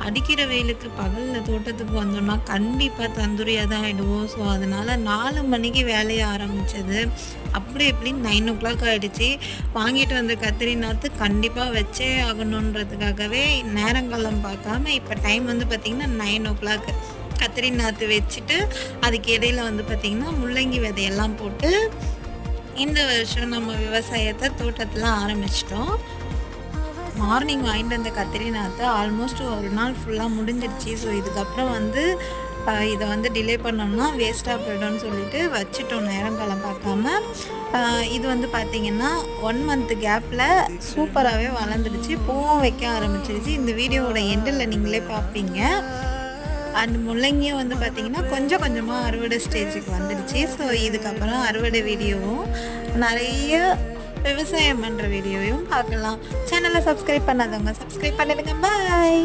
அடிக்கிற வெயிலுக்கு பகலில் தோட்டத்துக்கு வந்தோம்னா கண்டிப்பாக தந்துரியாக தான் ஆகிடுவோம் ஸோ அதனால் நாலு மணிக்கு வேலையை ஆரம்பித்தது அப்படி எப்படின்னு நைன் ஓ கிளாக் ஆகிடுச்சு வாங்கிட்டு வந்த கத்திரி நாற்று கண்டிப்பாக வச்சே ஆகணுன்றதுக்காகவே நேரங்காலம் பார்க்காம இப்போ டைம் வந்து பார்த்திங்கன்னா நைன் ஓ கிளாக் கத்திரி நாற்று வச்சுட்டு அதுக்கு இடையில வந்து பார்த்திங்கன்னா முள்ளங்கி விதையெல்லாம் போட்டு இந்த வருஷம் நம்ம விவசாயத்தை தோட்டத்தில் ஆரம்பிச்சிட்டோம். மார்னிங் வாங்கிட்டு வந்த கத்திரி நாற்று ஆல்மோஸ்ட் ஒரு நாள் ஃபுல்லாக முடிஞ்சிருச்சு ஸோ இதுக்கப்புறம் வந்து இதை வந்து டிலே பண்ணோம்னா வேஸ்ட்டாக போயிடும்னு சொல்லிட்டு வச்சுட்டோம் நேரங்காலம் பார்க்காம இது வந்து பார்த்திங்கன்னா ஒன் மந்த் கேப்பில் சூப்பராகவே வளர்ந்துடுச்சு. பூவும் வைக்க ஆரம்பிச்சிருச்சு. இந்த வீடியோவோட எண்டில் நீங்களே பார்ப்பீங்க அண்ட் முள்ளங்கியும் வந்து பார்த்திங்கன்னா கொஞ்சம் கொஞ்சமாக அறுவடை ஸ்டேஜுக்கு வந்துடுச்சு. ஸோ இதுக்கப்புறம் அறுவடை வீடியோவும் நிறைய விவசாயம் பண்ணுற வீடியோவையும் பார்க்கலாம். சேனலை சப்ஸ்கிரைப் பண்ணாதவங்க சப்ஸ்கிரைப் பண்ணிடுங்க. பாய்